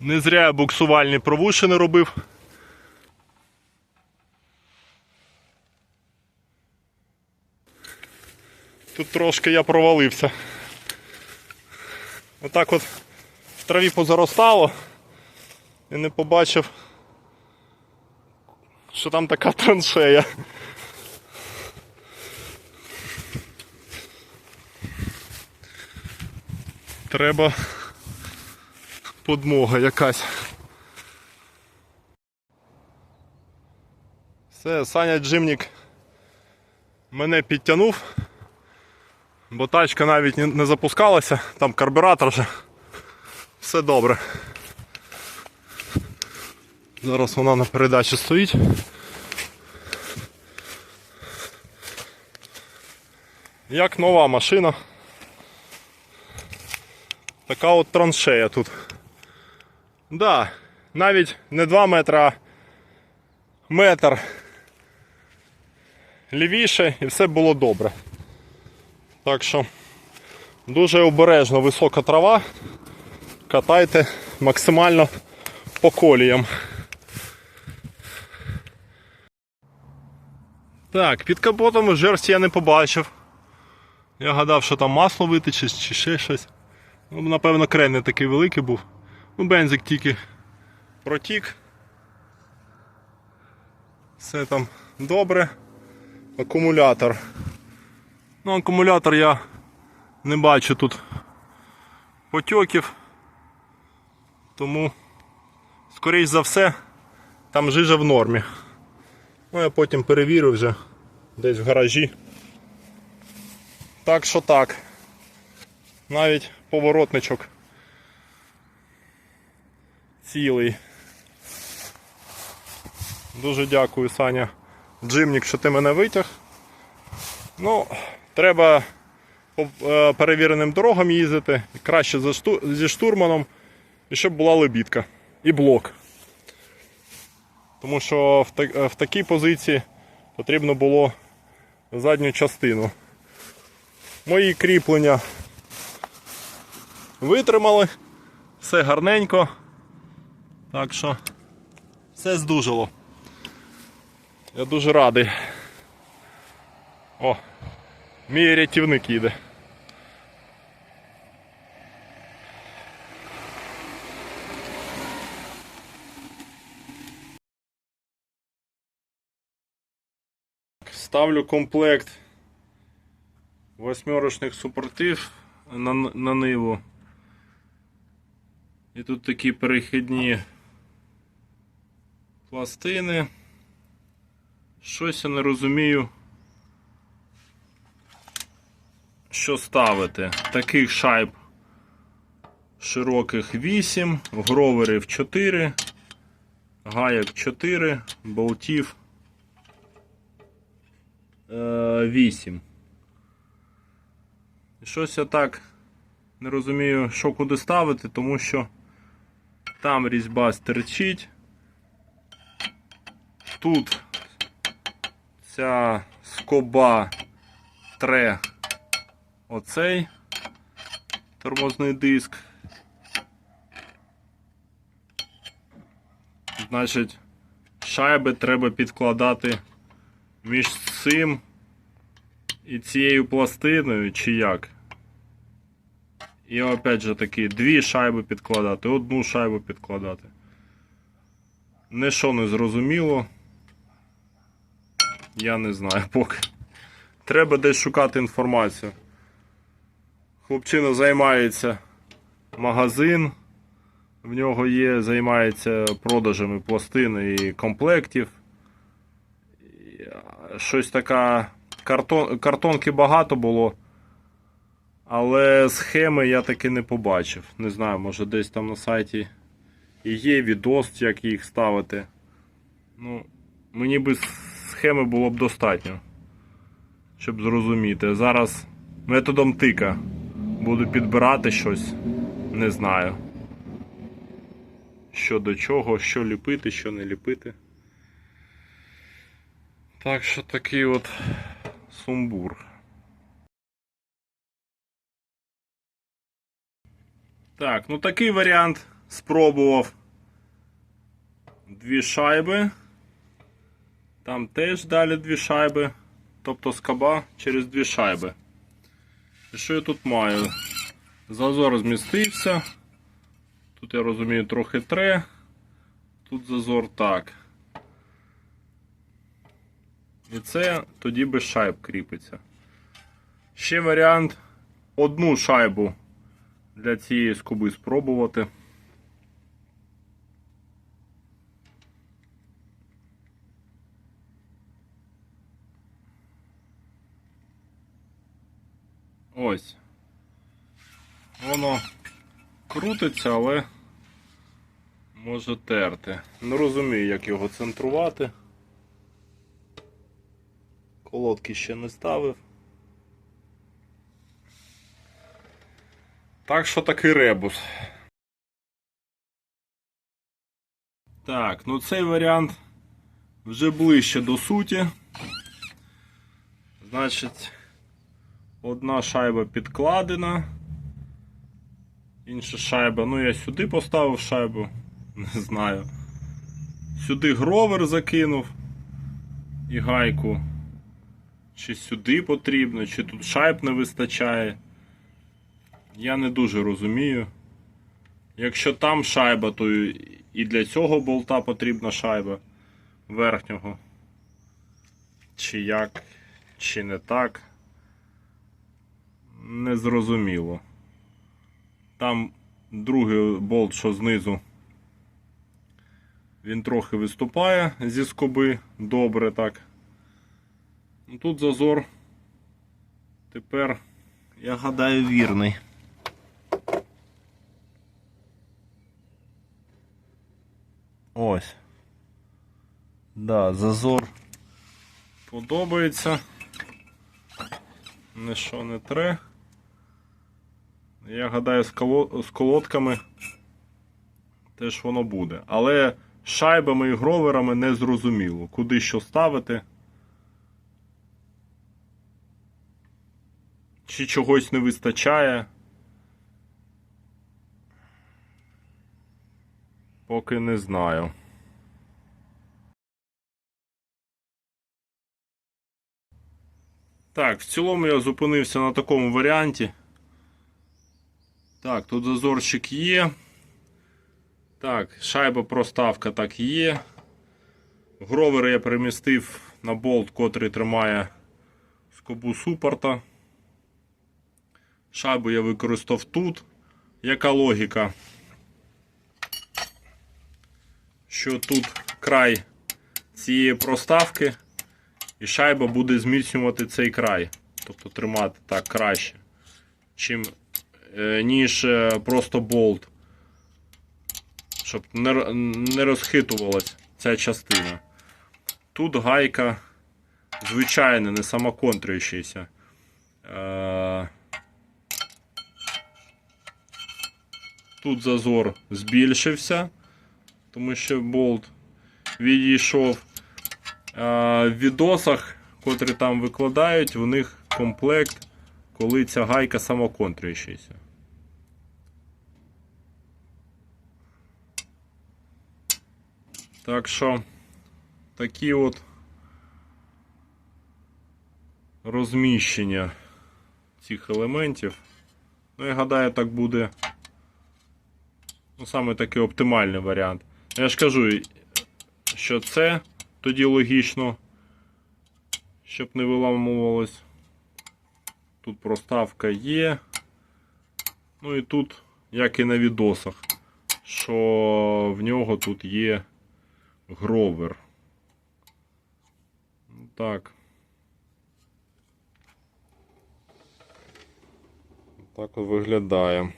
Не зря я буксувальні провушини робив. Тут трошки я провалився. Отак от в траві позаростало і не побачив, що там така траншея. Треба подмога якась. Все, Саня Джимнік мене підтягнув, бо тачка навіть не- запускалася, там карбюратор вже. Все добре. Зараз вона на передачі стоїть. Як нова машина. Така от траншея тут. Да, навіть не 2 метри, а метр лівіше і все було добре. Так що дуже обережно висока трава. Катайте максимально по коліям. Так, під капотом жерсті я не побачив. Я гадав, що там масло витече чи ще щось. Ну, напевно, крен не такий великий був. Ну, бензик тільки протік. Все там добре. Акумулятор. Ну, акумулятор я не бачу тут потьоків. Тому, скоріш за все, там жижа в нормі. Ну, я потім перевірю вже десь в гаражі. Так що так. Навіть поворотничок цілий. Дуже дякую, Саня. Джимнік, що ти мене витяг. Ну, треба по е, перевіреним дорогам їздити. Краще зі штурманом. І щоб була лебідка. І блок. Тому що е, в такій позиції потрібно було задню частину. Мої кріплення витримали, все гарненько. Так що все здужило. Я дуже радий. О, мій рятівник їде. Ставлю комплект восьмерочних супортив на, на ниву. І тут такі перехідні пластини. Щось я не розумію, що ставити. Таких шайб широких 8, гроверів 4, гаяк 4, болтів е, 8. І щось я так не розумію, що куди ставити, тому що там різьба стерчить. Тут ця скоба тре оцей тормозний диск. Значить, шайби треба підкладати між цим і цією пластиною, чи як. І опять же таки, дві шайби підкладати, одну шайбу підкладати. Не що не зрозуміло. Я не знаю поки. Треба десь шукати інформацію. Хлопчина займається магазин. В нього є, займається продажами пластин і комплектів. Щось така. Картон, картонки багато було. Але схеми я таки не побачив. Не знаю, може десь там на сайті і є відос, як їх ставити. Ну, мені би схеми було б достатньо, щоб зрозуміти. Зараз методом тика буду підбирати щось. Не знаю. Що до чого, що ліпити, що не ліпити. Так що такий от сумбур. Так, ну такий варіант спробував дві шайби. Там теж далі дві шайби. Тобто скоба через дві шайби. І що я тут маю? Зазор змістився. Тут я розумію трохи тре. Тут зазор так. І це тоді без шайб кріпиться. Ще варіант одну шайбу для цієї скоби спробувати. Ось. Воно крутиться, але може терти. Не розумію, як його центрувати. Колодки ще не ставив. Так що такий ребус. Так, ну цей варіант вже ближче до суті. Значить, одна шайба підкладена. Інша шайба, ну я сюди поставив шайбу, не знаю. Сюди гровер закинув і гайку. Чи сюди потрібно, чи тут шайб не вистачає. Я не дуже розумію. Якщо там шайба, то і для цього болта потрібна шайба верхнього. Чи як, чи не так. Незрозуміло. Там другий болт, що знизу, він трохи виступає зі скоби. Добре так. Ну, Тут зазор тепер, я гадаю, вірний. Ось. Да, зазор подобається. Ніщо не тре. Я гадаю, з, коло... з колодками теж воно буде. Але шайбами і гроверами не зрозуміло, куди що ставити. Чи чогось не вистачає. Поки не знаю. Так, в цілому я зупинився на такому варіанті. Так, тут зазорчик є. Так, шайба проставка так є. Гровер я перемістив на болт, котрий тримає скобу супорта. Шайбу я використав тут. Яка логіка? Що тут край цієї проставки, і шайба буде зміцнювати цей край. Тобто тримати так краще, чим, ніж е, просто болт. Щоб не, розхитувалась ця частина. Тут гайка звичайна, не самоконтрюючийся. Е, Тут зазор збільшився, тому що болт відійшов. В відосах, котрі там викладають, в них комплект, коли ця гайка самоконтрюючася. Так що такі от розміщення цих елементів. Ну, я гадаю, так буде Ну, саме такий оптимальний варіант. Я ж кажу, що це тоді логічно, щоб не виламувалось. Тут проставка є. Ну і тут, як і на відосах, що в нього тут є гровер. Так. Так виглядає.